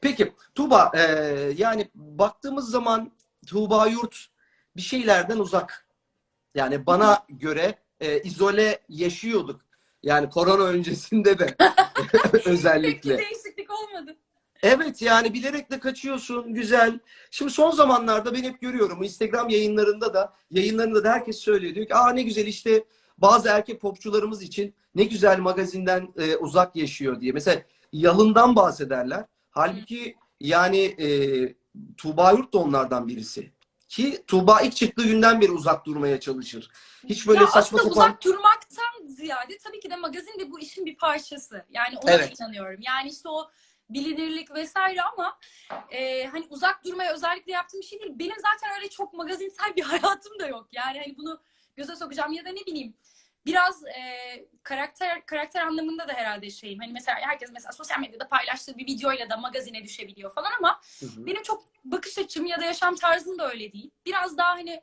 Peki Tuğba e, yani baktığımız zaman Tuğba Yurt bir şeylerden uzak. Yani bana göre e, izole yaşıyorduk. Yani korona öncesinde de özellikle. değişiklik olmadı. Evet yani bilerek de kaçıyorsun güzel. Şimdi son zamanlarda ben hep görüyorum Instagram yayınlarında da yayınlarında da herkes söylüyor diyor ki aa ne güzel işte bazı erkek popçularımız için ne güzel magazinden e, uzak yaşıyor diye. Mesela yalından bahsederler. Halbuki yani e, Tuğba Yurt da onlardan birisi. Ki Tuğba ilk çıktığı günden beri uzak durmaya çalışır. Hiç böyle ya saçma aslında sapan uzak durmaktan ziyade tabii ki de magazin de bu işin bir parçası. Yani ona Evet. inanıyorum. Yani işte o bilinirlik vesaire ama e, hani uzak durmaya özellikle yaptığım bir şey değil. Benim zaten öyle çok magazinsel bir hayatım da yok. Yani hani bunu göze sokacağım ya da ne bileyim biraz e, karakter karakter anlamında da herhalde şeyim. Hani mesela herkes mesela sosyal medyada paylaştığı bir videoyla da magazine düşebiliyor falan ama Hı hı. benim çok bakış açım ya da yaşam tarzım da öyle değil. Biraz daha hani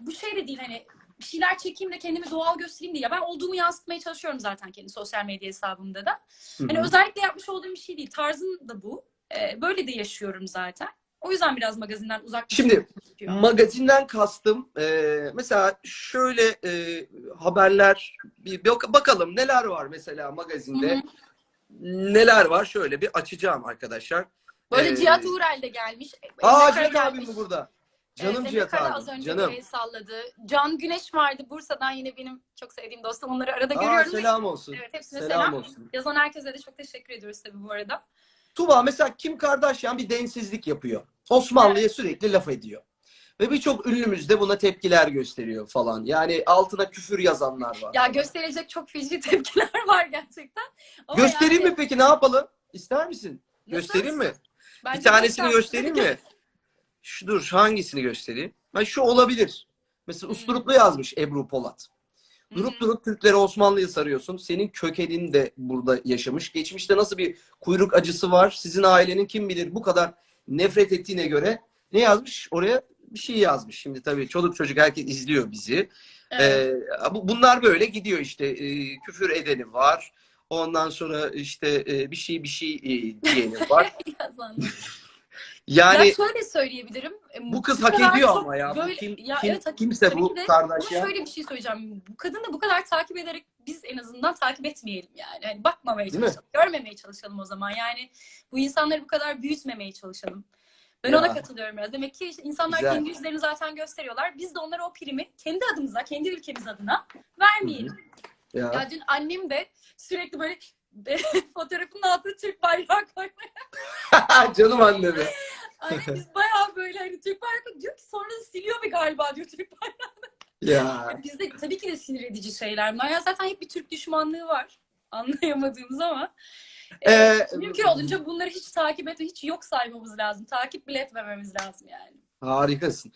bu şey de değil hani bir şeyler çekeyim de kendimi doğal göstereyim diye. Ben olduğumu yansıtmaya çalışıyorum zaten kendi sosyal medya hesabımda da. Hı Hani hı. özellikle yapmış olduğum bir şey değil. Tarzım da bu. Ee, böyle de yaşıyorum zaten. O yüzden biraz magazinden uzak Şimdi, gerekiyor. Magazinden kastım e, mesela şöyle e, haberler bir bak- bakalım neler var mesela magazinde. Hı hı. Neler var şöyle bir açacağım arkadaşlar. Böyle Ee, Cihat Uğrel de gelmiş. Aa Emre Kara Cihat abim mi burada? Evet, Canım Emre Cihat Kara az abi. önce Canım. salladı. Can Güneş vardı Bursa'dan yine benim çok sevdiğim dostum. Onları arada Aa, görüyorum. selam olsun. Evet hepsine selam, selam. olsun. Yazan herkese de çok teşekkür ediyoruz tabii bu arada. Tuba mesela Kim Kardashian bir densizlik yapıyor. Osmanlı'ya sürekli laf ediyor. Ve birçok ünlümüz de buna tepkiler gösteriyor falan. Yani altına küfür yazanlar var. Ya gösterilecek çok feci tepkiler var gerçekten. Ama Göstereyim yani- mi peki ne yapalım? İster misin? Ne Göstereyim mi? Bence bir tanesini göster. göstereyim mi? Şu dur hangisini göstereyim? Ben şu olabilir. Mesela Hmm. usturuplu yazmış Ebru Polat. Durup durup Türkleri Osmanlı'ya sarıyorsun. Senin kökenin de burada yaşamış. Geçmişte nasıl bir kuyruk acısı var? Sizin ailenin kim bilir bu kadar nefret ettiğine göre ne yazmış? Oraya bir şey yazmış. Şimdi tabii çoluk çocuk herkes izliyor bizi. Evet. Ee, bu- bunlar böyle gidiyor işte. Ee, küfür edeni var. Ondan sonra işte e, bir şey bir şey e, diyeni var. Yani ya şöyle söyleyebilirim. bu kız hak ediyor çok ama ya. Böyle- kim, ya kim- evet, hak- kimse bu de. kardeş ya. şöyle bir şey söyleyeceğim. Bu kadını bu kadar takip ederek biz en azından takip etmeyelim yani. Hani bakmamaya Değil mi? çalışalım. Görmemeye çalışalım o zaman. Yani bu insanları bu kadar büyütmemeye çalışalım. Ben Ya. ona katılıyorum biraz. Demek ki insanlar Güzel. kendi yüzlerini zaten gösteriyorlar. Biz de onlara o primi kendi adımıza, kendi ülkemiz adına vermeyelim. Ya. Ya dün annem de sürekli böyle fotoğrafının altına Türk bayrağı koymaya Canım annemi. Anne biz bayağı böyle hani Türk bayrağı diyor ki sonra siliyor bir galiba diyor Türk bayrağı. Ya. Bizde tabii ki de sinir edici şeyler bunlar. Ya zaten hep bir Türk düşmanlığı var. Anlayamadığımız ama. Ee, Ee, mümkün olunca bunları hiç takip etme, hiç yok saymamız lazım. Takip bile etmememiz lazım yani. Harikasın.